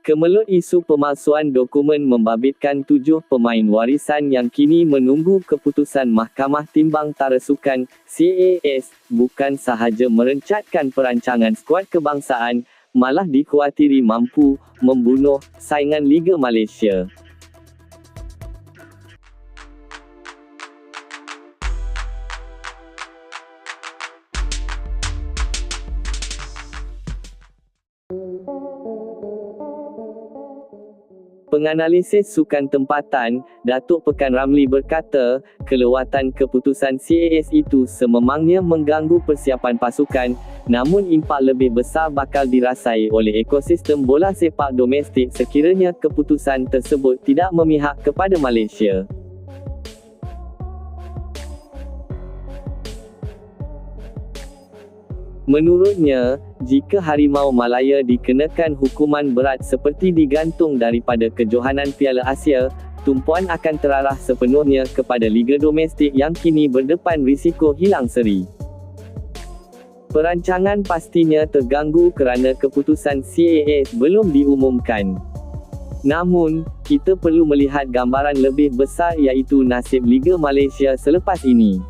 Kemelut isu pemalsuan dokumen membabitkan tujuh pemain warisan yang kini menunggu keputusan Mahkamah Timbang Tarasukan, CAS, bukan sahaja merencatkan perancangan skuad kebangsaan, malah dikuatiri mampu membunuh saingan Liga Malaysia. Penganalisis sukan tempatan, Datuk Pekan Ramli berkata, kelewatan keputusan CAS itu sememangnya mengganggu persiapan pasukan, namun impak lebih besar bakal dirasai oleh ekosistem bola sepak domestik sekiranya keputusan tersebut tidak memihak kepada Malaysia. Menurutnya, jika Harimau Malaya dikenakan hukuman berat seperti digantung daripada kejohanan Piala Asia, tumpuan akan terarah sepenuhnya kepada liga domestik yang kini berdepan risiko hilang seri. Perancangan pastinya terganggu kerana keputusan CAS belum diumumkan. Namun, kita perlu melihat gambaran lebih besar iaitu nasib Liga Malaysia selepas ini.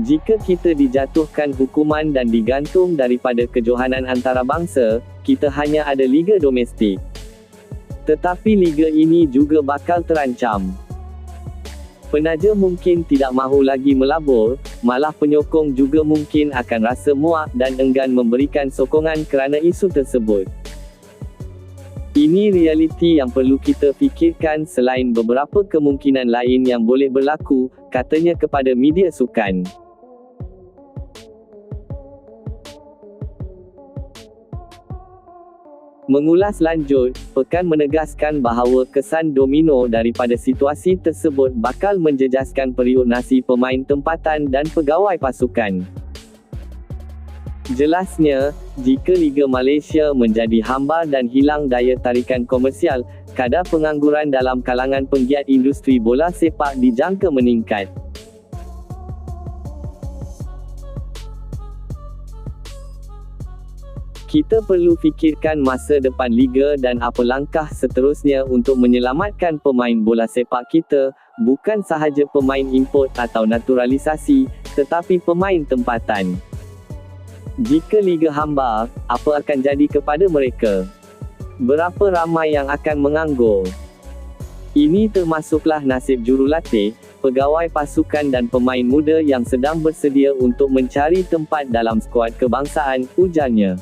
Jika kita dijatuhkan hukuman dan digantung daripada kejohanan antarabangsa, kita hanya ada liga domestik. Tetapi liga ini juga bakal terancam. Penaja mungkin tidak mahu lagi melabur, malah penyokong juga mungkin akan rasa muak dan enggan memberikan sokongan kerana isu tersebut. Ini realiti yang perlu kita fikirkan selain beberapa kemungkinan lain yang boleh berlaku, katanya kepada media sukan. Mengulas lanjut, Pekan menegaskan bahawa kesan domino daripada situasi tersebut bakal menjejaskan periuk nasi pemain tempatan dan pegawai pasukan. Jelasnya, jika Liga Malaysia menjadi hambar dan hilang daya tarikan komersial, kadar pengangguran dalam kalangan penggiat industri bola sepak dijangka meningkat. Kita perlu fikirkan masa depan liga dan apa langkah seterusnya untuk menyelamatkan pemain bola sepak kita, bukan sahaja pemain import atau naturalisasi, tetapi pemain tempatan. Jika liga hamba, apa akan jadi kepada mereka? Berapa ramai yang akan menganggur? Ini termasuklah nasib jurulatih, pegawai pasukan dan pemain muda yang sedang bersedia untuk mencari tempat dalam skuad kebangsaan, ujarnya.